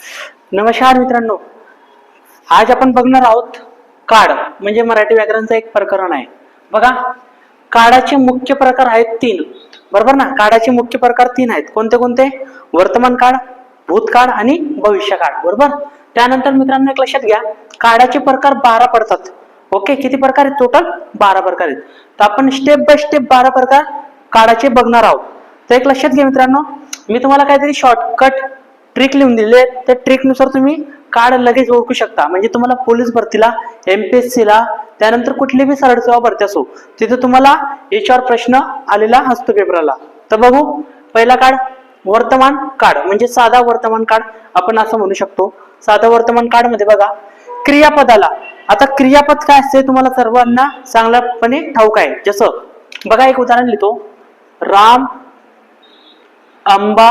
नमस्कार मित्रांनो. आज आपण बघणार आहोत काड म्हणजे मराठी व्याकरणचं एक प्रकरण आहे. बघा काडाचे मुख्य प्रकार आहेत तीन. बरोबर ना? काडाचे मुख्य प्रकार तीन आहेत. कोणते कोणते? वर्तमान काळ भूतकाळ आणि भविष्य काळ. बरोबर? त्यानंतर मित्रांनो एक लक्षात घ्या. काळाचे प्रकार बारा पडतात. ओके? किती प्रकार आहेत टोटल बारा प्रकार आहेत. तर आपण स्टेप बाय स्टेप बारा प्रकार काळाचे बघणार आहोत. तर एक लक्षात घ्या मित्रांनो. मी तुम्हाला काहीतरी शॉर्टकट ट्रिक लिहून दिले त्या ट्रिकनुसार तुम्ही कार्ड लगेच ओळखू शकता. म्हणजे तुम्हाला पोलीस भरतीला एमपीएससी ला त्यानंतर कुठली बी सरळ सेवा भरती असो तिथे तुम्हाला याच्यावर प्रश्न आलेला असतो पेपरला. तर बघू पहिला कार्ड वर्तमान कार्ड म्हणजे साधा वर्तमान कार्ड आपण असं म्हणू शकतो. साधा वर्तमान कार्डमध्ये बघा क्रियापदाला. आता क्रियापद काय असते तुम्हाला सर्वांना चांगल्यापणे ठाऊक आहे. जसं बघा एक उदाहरण लिहितो. राम आंबा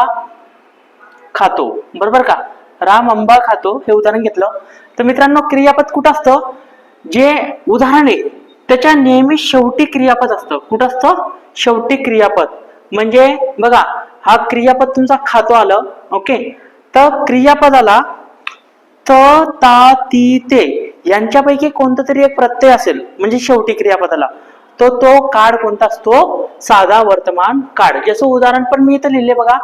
खातो. बरोबर का? राम आंबा खातो हे उदाहरण घेतलं. तर मित्रांनो क्रियापद कुठं असतं? जे उदाहरण आहे त्याच्या नेहमी शेवटी क्रियापद असतं. कुठं असतं? शेवटी क्रियापद. म्हणजे बघा हा क्रियापद तुमचा खातो आलं ओके? तर क्रियापदाला त ता ती ते यांच्यापैकी कोणतं तरी एक प्रत्यय असेल म्हणजे शेवटी क्रियापदाला. तो तो काळ कोणता असतो? साधा वर्तमान काळ याचं उदाहरण पण मी इथं लिहिले बघा.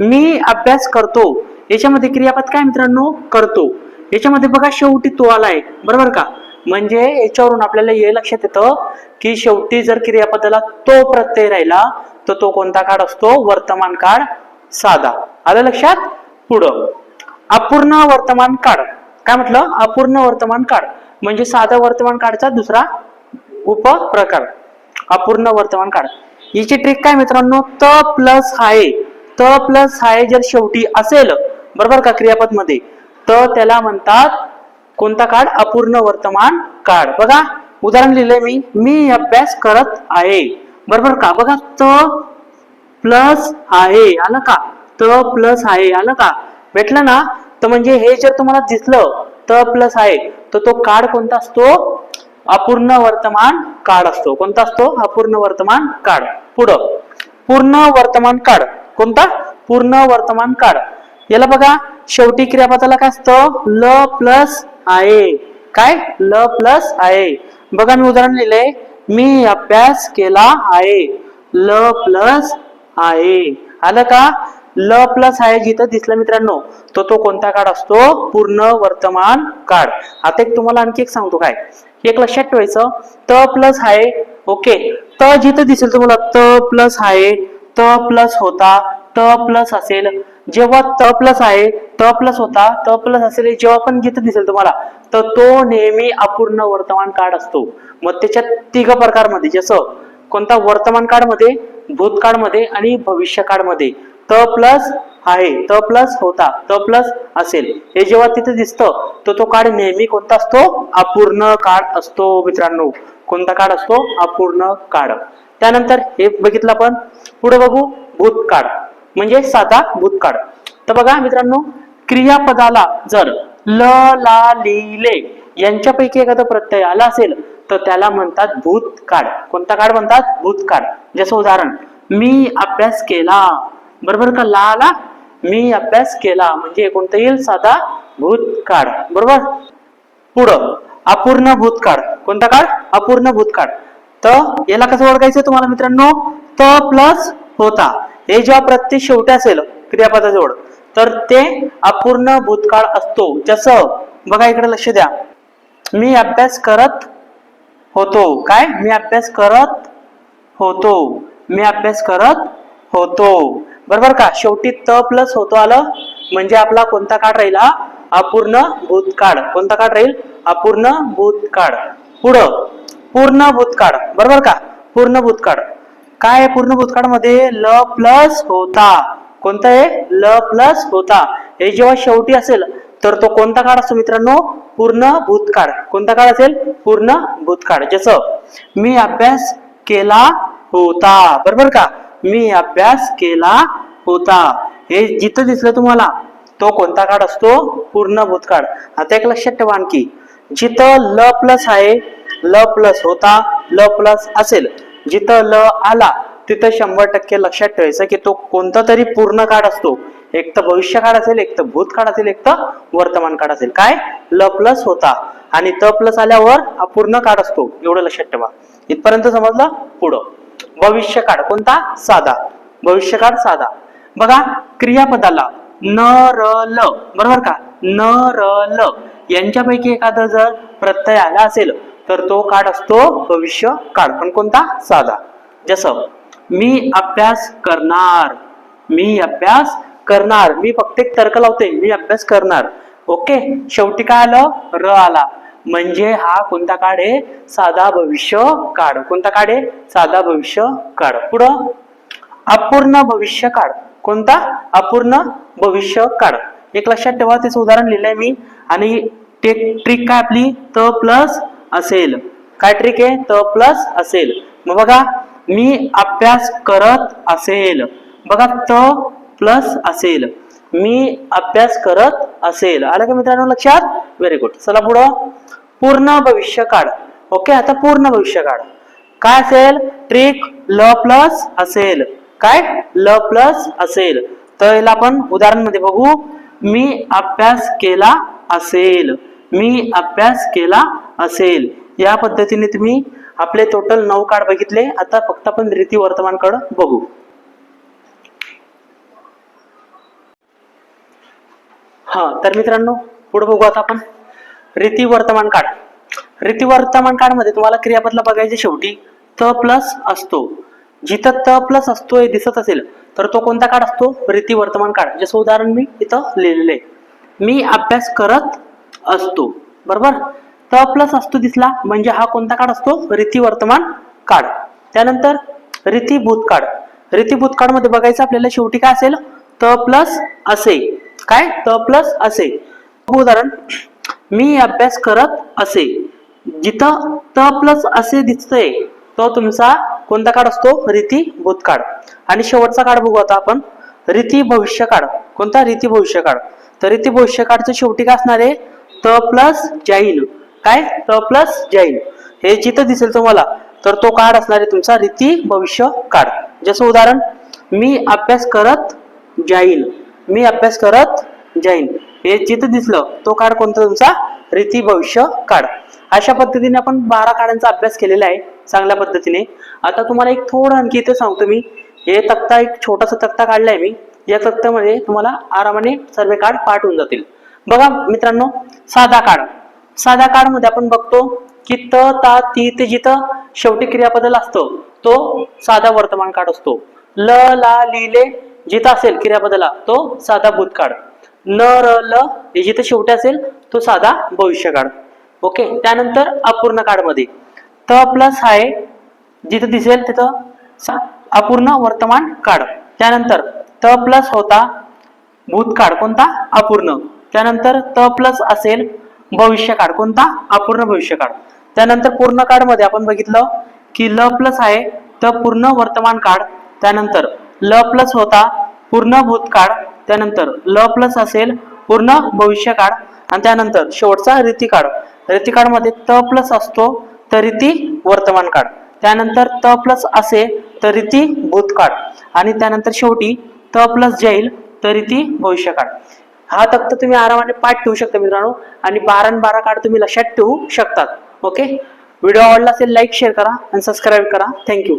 मी अभ्यास करतो. याच्यामध्ये क्रियापद काय मित्रांनो? करतो. याच्यामध्ये बघा शेवटी तो आलाय. बरोबर का? म्हणजे याच्यावरून आपल्याला हे लक्षात येतं की शेवटी जर क्रियापदाला तो प्रत्यय राहिला तर तो कोणता काळ असतो? वर्तमान काळ साधा. आलं लक्षात? पुढं. अपूर्ण वर्तमान काळ. काय म्हटलं? अपूर्ण वर्तमान काळ. म्हणजे साधा वर्तमान काळचा दुसरा उपप्रकार. अपूर्ण वर्तमान काळ. याची ट्रिक काय मित्रांनो? त प्लस हाय. त प्लस हाय जर शेवटी असेल बरोबर का क्रियापदमध्ये तर त्याला म्हणतात कोणता काळ? अपूर्ण वर्तमान काळ. बघा उदाहरण लिहिलंय मी. मी अभ्यास करत आहे. बरोबर का? बघा त प्लस आहे. आलं का? त प्लस आहे. आलं का? भेटलं ना? तर म्हणजे हे जर तुम्हाला दिसलं त प्लस आहे. तर तो काळ कोणता असतो? अपूर्ण वर्तमान काळ असतो. कोणता असतो? अपूर्ण वर्तमान काळ. पुढं. पूर्ण वर्तमान काळ. कोणता? पूर्ण वर्तमान काळ. याला बघा शेवटी क्रियापदाला काय असतं? ल प्लस आहे काय? ल प्लस आहे बघा मी उदाहरण लिहिलंय मी अभ्यास केला आहे. ल प्लस आहे आलं का? ल प्लस आहे जिथं दिसलं मित्रांनो तो तो कोणता काळ असतो? पूर्ण वर्तमान काळ. आता एक तुम्हाला आणखी एक सांगतो काय? एक लक्षात ठेवायचं. त प्लस आहे ओके. त जिथं दिसेल तुम्हाला त प्लस आहे त प्लस होता त प्लस असेल. जेव्हा त प्लस आहे त प्लस होता त प्लस असेल जेव्हा पण गीत दिसेल तुम्हाला तर तो नेहमी अपूर्ण वर्तमान काळ असतो. मग त्याच्यात तिघ प्रकारमध्ये जसं कोणता वर्तमान काळमध्ये भूतकाळमध्ये आणि भविष्य काळमध्ये त प्लस आहे त प्लस होता त प्लस असेल. हे जेव्हा तिथे दिसतं तर तो काळ नेहमी कोणता असतो? अपूर्ण काळ असतो मित्रांनो. कोणता काळ असतो? अपूर्ण काळ. त्यानंतर हे बघितलं आपण. पुढे बघू भूतकाळ. म्हणजे साधा भूतकाळ. तर बघा मित्रांनो क्रियापदाला जर ल ला ली यांच्यापैकी एखादा प्रत्यय आला असेल तर त्याला म्हणतात भूतकाळ. कोणता काळ म्हणतात? भूतकाळ. जसं उदाहरण मी अभ्यास केला. बरोबर का? ला आला मी अभ्यास केला. म्हणजे कोणता येईल? साधा भूतकाळ. बरोबर? पुढं अपूर्ण भूतकाळ. कोणता काळ? अपूर्ण भूतकाळ. तर याला कसं ओळखायचं तुम्हाला मित्रांनो? त प्लस होता. हे जेव्हा प्रत्यय शेवटी असेल क्रियापदाजवळ तर ते अपूर्ण भूतकाळ असतो. जसं बघा इकडे लक्ष द्या. मी अभ्यास करत होतो. काय? मी अभ्यास करत होतो. मी अभ्यास करत होतो. बरोबर का? शेवटी त प्लस होतो आलं म्हणजे आपला कोणता काळ राहिला? अपूर्ण भूतकाळ. कोणता काळ राहील? अपूर्ण भूतकाळ. पुढं. पूर्ण भूतकाळ. बरोबर का? पूर्ण भूतकाळ. काय आहे पूर्ण भूतकाळमध्ये ल प्लस होता. कोणता आहे? ल प्लस होता. हे जेव्हा शेवटी असेल तर तो कोणता काळ असतो मित्रांनो? पूर्ण भूतकाळ. कोणता काळ असेल? पूर्ण भूतकाळ. जसं मी अभ्यास केला होता. बरोबर का? मी अभ्यास केला होता. हे जिथं दिसलं तुम्हाला तो कोणता काळ असतो? पूर्ण भूतकाळ. आता एक लक्षात ठेवा आणखी. जिथं ल प्लस आहे ल प्लस होता ल प्लस असेल. जिथं ल आला तिथं शंभर टक्के लक्षात ठेवायचं की तो कोणता तरी पूर्ण काळ असतो. एक तर भविष्य काळ असेल एक तर भूत काळ असेल एक तर वर्तमान काळ असेल. काय? ल प्लस होता. आणि त प्लस आल्यावर अपूर्ण काळ असतो. एवढं लक्षात ठेवा. इथपर्यंत समजलं? पुढं. भविष्य काळ कोणता? साधा. भविष्य काळ साधा. बघा क्रियापदाला न र ल. बरोबर का? न र ल. यांच्यापैकी एखादा जर प्रत्यय आला असेल तर तो काळ असतो भविष्य काळ. पण कोणता? साधा. जसं मी अभ्यास करणार. मी अभ्यास करणार. मी फक्त एक तर्क लावते. मी अभ्यास करणार. ओके? शेवटी काय आलं? र आला. म्हणजे हा कोणता काळ आहे? साधा भविष्य काळ. कोणता काळ आहे? साधा भविष्य काळ. पुढं? अपूर्ण भविष्य काळ. कोणता? अपूर्ण भविष्य काळ. एक लक्षात ठेवा त्याचं उदाहरण लिहिलंय मी. आणि ट्रिक काय आपली? त प्लस असेल. काय ट्रिक आहे? त प्लस असेल. मग बघा मी अभ्यास करत असेल. बघा त प्लस असेल. मी अभ्यास करत असेल. आलं का मित्रांनो लक्षात? व्हेरी गुड चला पुढं. पूर्ण भविष्य काढ. ओके आता पूर्ण भविष्य काढ. काय असेल? ट्रिक ल प्लस असेल. काय? ल प्लस असेल. तर याला आपण उदाहरणमध्ये बघू. मी अभ्यास केला असेल. मी अभ्यास केला असेल. या पद्धतीने तुम्ही आपले टोटल नऊ कार्ड बघितले. आता फक्त आपण रीती वर्तमान कार्ड बघू. हा तर मित्रांनो पुढे बघू आता आपण. रीती वर्तमान काळ रीती वर्तमान काळमध्ये तुम्हाला क्रियापदला बघायचे शेवटी त प्लस असतो. जिथं त प्लस असतो हे दिसत असेल तर तो कोणता काळ असतो? रीती वर्तमान काळ जसं उदाहरण मी इथं लिहिलेलं आहे. मी अभ्यास करत असतो. बरोबर? त प्लस असतो दिसला. म्हणजे हा कोणता काळ असतो? रीती वर्तमान काळ. त्यानंतर रीती भूतकाळ. रीती भूतकाळमध्ये बघायचं आपल्याला शेवटी काय असेल? त प्लस असे. काय? त प्लस असे. उदाहरण. मी अभ्यास करत असे. जिथं त प्लस असे दिसतंय तो तुमचा कोणता काळ असतो? रीती भूतकाळ. आणि शेवटचा काळ बघू आता आपण. रीती भविष्य काळ कोणता? रीती भविष्य काळ तर रीती भविष्य काळचं शेवटी काय असणार आहे? त प्लस जाईल काय? त प्लस जाईल हे जिथं दिसेल तुम्हाला तर तो काळ असणार आहे तुमचा रीती भविष्य काळ जसं उदाहरण मी अभ्यास करत जाईल मी अभ्यास करत जाईन हे जिथं दिसलं तो काळ कोणता तुमचा? रीती भविष्य काळ अशा पद्धतीने आपण बारा काळांचा अभ्यास केलेला आहे चांगल्या पद्धतीने. आता तुम्हाला एक थोडं आणखी इथे सांगतो मी. हे तक्ता एक छोटासा तक्ता काढलाय मी. या तक्त्यामध्ये तुम्हाला आरामाने सर्व कार्ड पाठ होऊन जातील. बघा मित्रांनो साधा काळ साधा काळमध्ये आपण बघतो की त ता तीत ते जिथं शेवटी क्रियापदल असतो तो साधा वर्तमान काळ असतो. ल ला लिले जिथं असेल क्रियापदाला तो साधा भूतकाळ न र ल हे जिथं शेवटी असेल तो साधा भविष्य काळ ओके? त्यानंतर अपूर्ण काळमध्ये त प्लस आहे जिथं दिसेल तिथं सा- अपूर्ण वर्तमान काळ त्यानंतर त प्लस होता भूतकाळ कोणता? अपूर्ण. त्यानंतर त प्लस असेल भविष्य काळ. कोणता? अपूर्ण भविष्य काळ. त्यानंतर पूर्ण काळमध्ये आपण बघितलं की ल प्लस आहे तर पूर्ण वर्तमान काळ त्यानंतर ल प्लस होता पूर्ण भूतकाळ त्यानंतर ल प्लस असेल पूर्ण भविष्य काळ आणि त्यानंतर शेवटचा रीतिकाळ. रीतिकाळमध्ये त प्लस असतो तर रीती वर्तमान काळ. त्यानंतर त प्लस असे तर रीती भूतकाळ आणि त्यानंतर शेवटी त प्लस जाईल तर रीती भविष्य काळ. हा तक्ता तुम्ही आरामाने पाठ ठेवू शकता मित्रांनो. आणि बारा आणि बारा कार्ड तुम्ही लक्षात ठेवू शकतात. ओके व्हिडिओ आवडला असेल लाईक शेअर करा आणि सबस्क्राईब करा. थँक्यू